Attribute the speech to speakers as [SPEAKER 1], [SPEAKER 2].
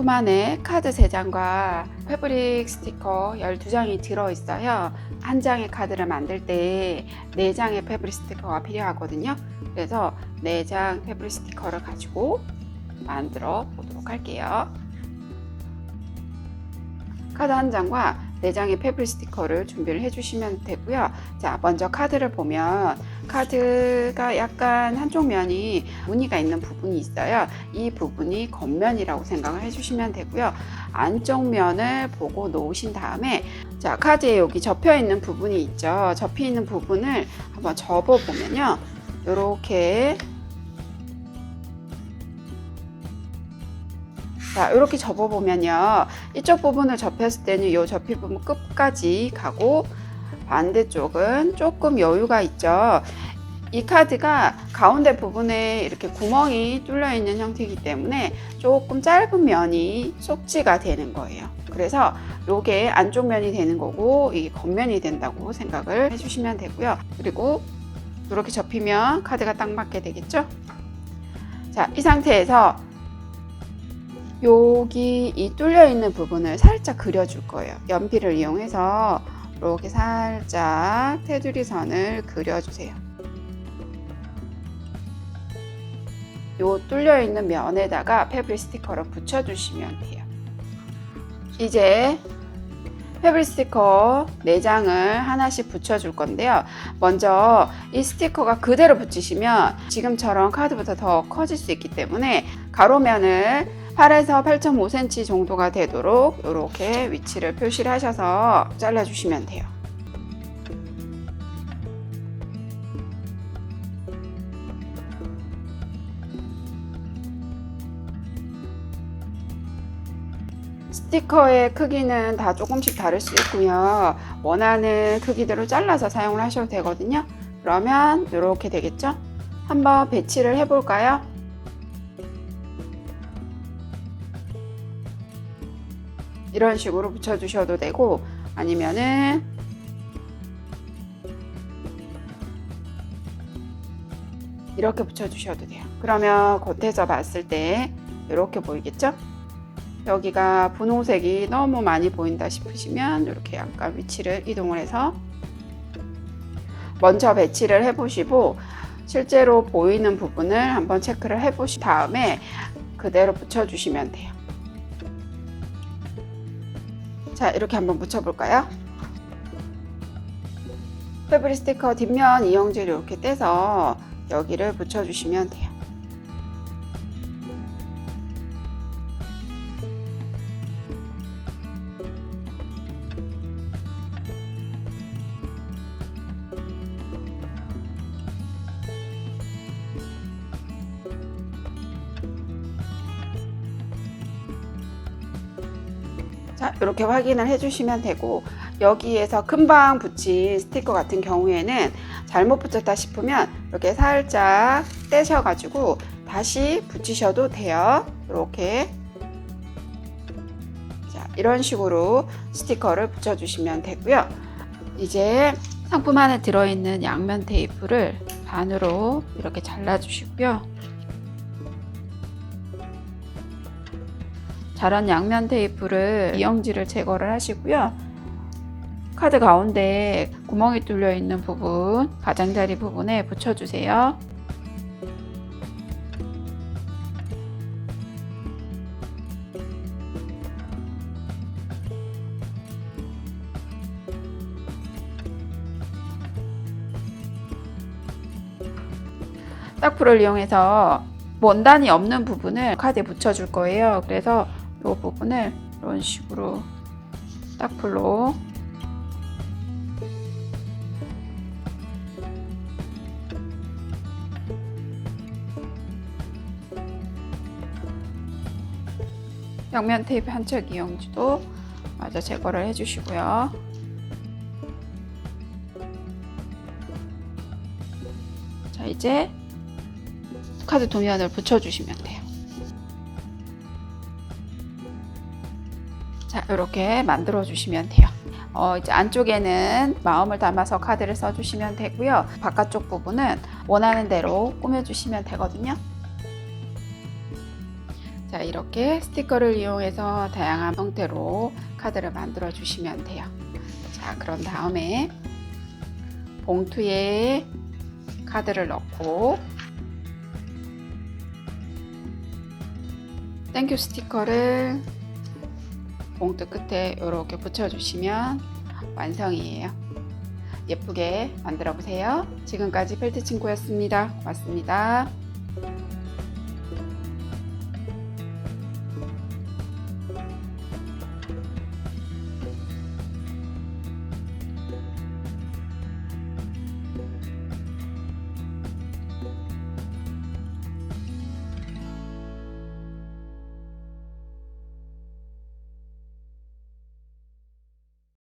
[SPEAKER 1] 상품 안에 카드 3장과 패브릭 스티커 12장이 들어있어요. 한 장의 카드를 만들 때 4장의 패브릭 스티커가 필요하거든요. 그래서 4장 패브릭 스티커를 가지고 만들어 보도록 할게요. 카드 한 장과 4장의 패브릭 스티커를 준비를 해주시면 되고요. 자, 먼저 카드를 보면 카드가 약간 한쪽 면이 무늬가 있는 부분이 있어요. 이 부분이 겉면이라고 생각을 해주시면 되고요. 안쪽 면을 보고 놓으신 다음에 자 카드에 여기 접혀 있는 부분이 있죠. 접혀 있는 부분을 한번 접어 보면요. 이렇게 자 이렇게 접어 보면요. 이쪽 부분을 접혔을 때는 이 접힌 부분 끝까지 가고 반대쪽은 조금 여유가 있죠. 이 카드가 가운데 부분에 이렇게 구멍이 뚫려 있는 형태이기 때문에 조금 짧은 면이 속지가 되는 거예요. 그래서 이게 안쪽 면이 되는 거고 이게 겉면이 된다고 생각을 해주시면 되고요. 그리고 이렇게 접히면 카드가 딱 맞게 되겠죠? 자, 이 상태에서 여기 이 뚫려 있는 부분을 살짝 그려줄 거예요. 연필을 이용해서 이렇게 살짝 테두리 선을 그려주세요. 요 뚫려 있는 면에다가 패브릭 스티커를 붙여주시면 돼요. 이제 패브릭 스티커 4장을 하나씩 붙여줄 건데요. 먼저 이 스티커가 그대로 붙이시면 지금처럼 카드보다 더 커질 수 있기 때문에 가로면을 8에서 8.5cm 정도가 되도록 이렇게 위치를 표시를 하셔서 잘라주시면 돼요. 스티커의 크기는 다 조금씩 다를 수 있고요. 원하는 크기대로 잘라서 사용을 하셔도 되거든요. 그러면 이렇게 되겠죠? 한번 배치를 해볼까요? 이런 식으로 붙여주셔도 되고 아니면은 이렇게 붙여주셔도 돼요. 그러면 겉에서 봤을 때 이렇게 보이겠죠? 여기가 분홍색이 너무 많이 보인다 싶으시면 이렇게 약간 위치를 이동을 해서 먼저 배치를 해보시고 실제로 보이는 부분을 한번 체크를 해보신 다음에 그대로 붙여주시면 돼요. 자, 이렇게 한번 붙여볼까요? 패브릭 스티커 뒷면 이용지를 이렇게 떼서 여기를 붙여주시면 돼요. 자, 이렇게 확인을 해주시면 되고 여기에서 금방 붙인 스티커 같은 경우에는 잘못 붙였다 싶으면 이렇게 살짝 떼셔가지고 다시 붙이셔도 돼요. 이렇게 자, 이런 식으로 스티커를 붙여주시면 되고요. 이제 상품 안에 들어있는 양면 테이프를 반으로 이렇게 잘라주시고요. 자란 양면 테이프를 이영지를 제거를 하시고요. 카드 가운데 구멍이 뚫려 있는 부분, 가장자리 부분에 붙여주세요. 딱풀을 이용해서 원단이 없는 부분을 카드에 붙여줄 거예요. 그래서 이 부분을 이런 식으로 딱풀로 양면 테이프 한척 이용지도 마저 제거를 해주시고요. 자 이제 카드 도면을 붙여주시면 돼요. 이렇게 만들어 주시면 돼요. 어, 이제 안쪽에는 마음을 담아서 카드를 써주시면 되고요. 바깥쪽 부분은 원하는 대로 꾸며주시면 되거든요. 자, 이렇게 스티커를 이용해서 다양한 형태로 카드를 만들어 주시면 돼요. 자, 그런 다음에 봉투에 카드를 넣고 땡큐 스티커를 봉투 끝에 이렇게 붙여주시면 완성이에요. 예쁘게 만들어 보세요. 지금까지 펠트 친구였습니다. 고맙습니다.